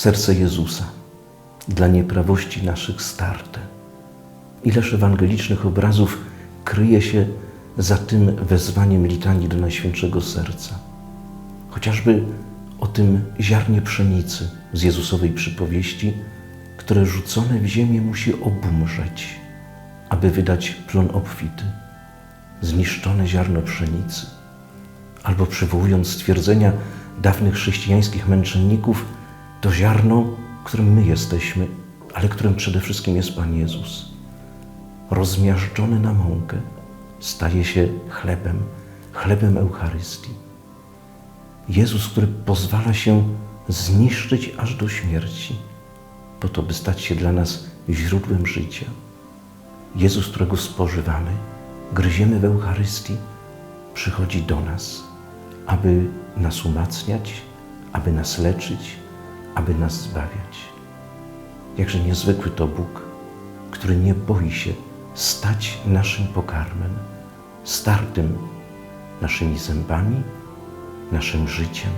serce Jezusa dla nieprawości naszych starte. Ileż ewangelicznych obrazów kryje się za tym wezwaniem litanii do Najświętszego Serca. Chociażby o tym ziarnie pszenicy z Jezusowej przypowieści, które rzucone w ziemię musi obumrzeć, aby wydać plon obfity, zniszczone ziarno pszenicy. Albo przywołując stwierdzenia dawnych chrześcijańskich męczenników, to ziarno, którym my jesteśmy, ale którym przede wszystkim jest Pan Jezus. Rozmiażdżone na mąkę staje się chlebem, chlebem Eucharystii. Jezus, który pozwala się zniszczyć aż do śmierci, po to, by stać się dla nas źródłem życia. Jezus, którego spożywamy, gryziemy w Eucharystii, przychodzi do nas, aby nas umacniać, aby nas leczyć, aby nas zbawiać. Jakże niezwykły to Bóg, który nie boi się stać naszym pokarmem, startym naszymi zębami, naszym życiem,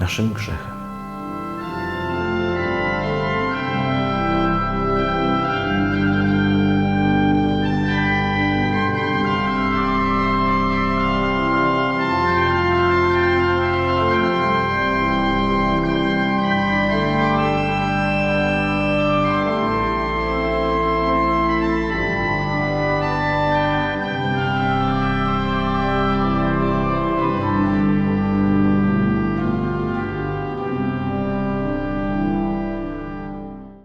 naszym grzechem.